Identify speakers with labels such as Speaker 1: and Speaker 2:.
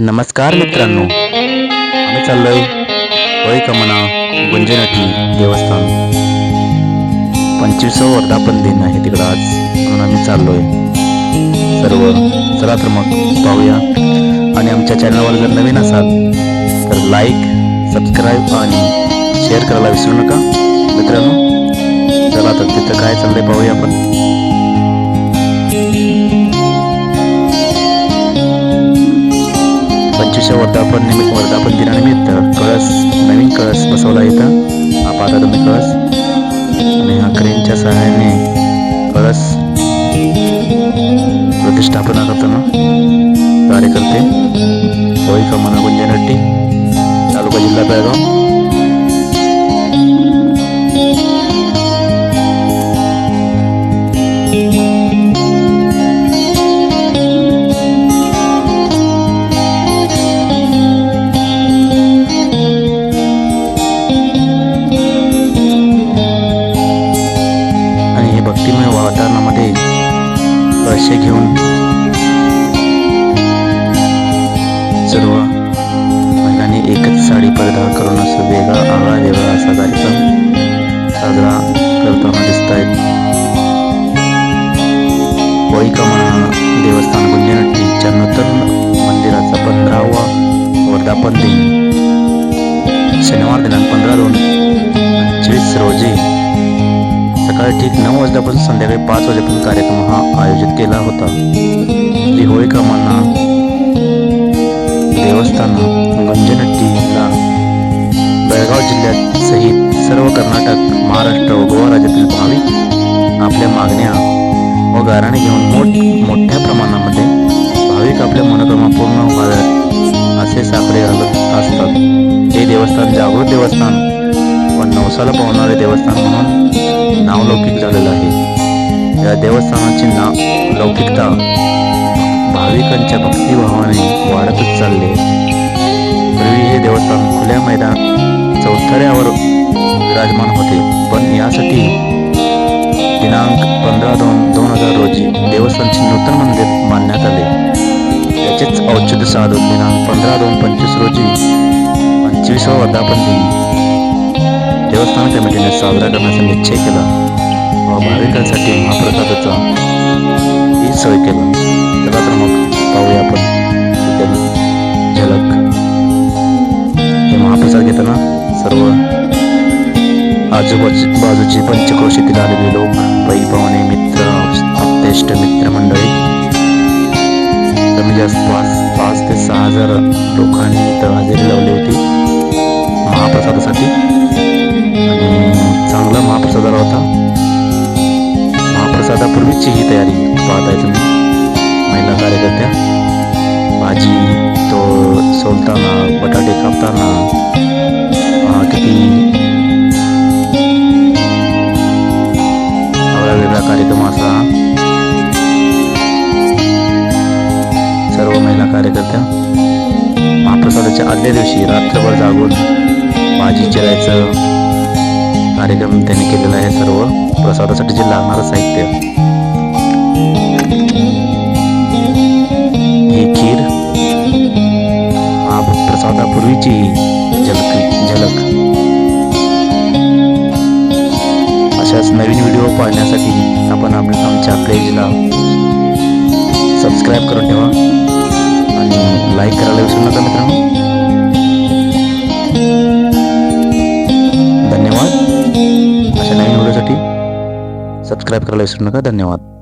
Speaker 1: नमस्कार मित्रांनो. आम्ही चाललोय होळी कमना गुंजनटी देवस्थान. पंचवीसावं वर्धापन दिन आहे तिकडं आज. म्हणून आम्ही चाललोय. सर्व चला तर मग पाहूया. आणि आमच्या चॅनलवर जर नवीन असाल तर लाईक सबस्क्राईब आणि शेअर करायला विसरू नका. मित्रांनो चला तर तिथं काय चाललंय पाहूया आपण. वर्धापन निमित्त वर्धापन दिनानिमित्त कळस नवीन कळस बसवला इथं. हा पाहता तुम्ही कळस आणि हा क्रेनच्या सहाय्याने कळस प्रतिष्ठापना करताना कार्यकर्ते स्पर्श घेऊन. सर्व महिलांनी एकच साडी परिधान करून असं वेगळा आगळा वेगळा असा कार्यक्रम साजरा करताना दिसत आहेत होळी देवस्थान गुंजनट्टीच्या नूतन मंदिराचा पंधरावा वर्धापन दिन. शनिवार दिनांक पंधरा दोन पंचवीस रोजी सकाळी ठीक नऊ वाजल्यापासून संध्याकाळी पाच वाजेपर्यंत कार्यक्रम हा आयोजित केला होता. श्री होळी कामांना देवस्थान गंजनट्टीला बेळगाव जिल्ह्यात सहित सर्व कर्नाटक महाराष्ट्र व गोवा राज्यातील भाविक आपल्या मागण्या व गाराणे घेऊन मोठ मोठ्या प्रमाणामध्ये भाविक आपल्या मनोक्रमा पूर्ण व्हाव्यात असे साकडे घालत असतात. हे देवस्थान जागृत देवस्थान नवसाला पावणारे देवस्थान म्हणून नावलौकिक झालेलं आहे. या देवस्थानाची नाव लौकिकता. भाविकांच्या भक्तिभावाने वाढतच चालले. पूर्वी हे देवस्थान खुल्या मैदान चौथऱ्यावर विराजमान होते. पण यासाठी दिनांक पंधरा दोन दोन हजार रोजी देवस्थानचे नूतन मंदिर मानण्यात आले. त्याचेच औचित्य साधून दिनांक पंधरा दोन पंचवीस रोजी पंचवीसवा वर्धापन दिन देवस्थान कमिटीने साजरा करण्याचा निश्चय केला. व भाविकांसाठी महाप्रसादाचा ही सोय केला. चला तर मग पाहूया आपण झलक. हे महाप्रसाद घेताना सर्व आजूबाजू बाजूची पंचक्रोशीतील आलेले लोक पै पाहुणे मित्र आप्तेष्ट मित्रमंडळी. कमी जास्त पाच पाच ते सहा हजार लोकांनी इथं हजेरी लावली होती. महाप्रसादासाठी चांगला महाप्रसाद आला होता. महाप्रसादापूर्वीची ही तयारी पाहताय तुम्ही. महिला कार्यकर्त्या. भाजी तो सोलताना बटाटे कापताना किती वेगळा वेगळा कार्यक्रम असा. सर्व महिला कार्यकर्त्या महाप्रसादाच्या आदल्या दिवशी रात्रभर जागून भाजी चिरायचं कार्यक्रम त्यांनी केलेला आहे सर्व. प्रसादासाठी जे लागणारं साहित्य. ही खीर प्रसादापूर्वीची झलक झलक. अशाच नवीन व्हिडिओ पाहण्यासाठी आपण आपल्या आमच्या पेजला सबस्क्राईब करून ठेवा. आणि लाईक करायला विसरू नका मित्रांनो. सबस्क्राईब करायला विसरू नका धन्यवाद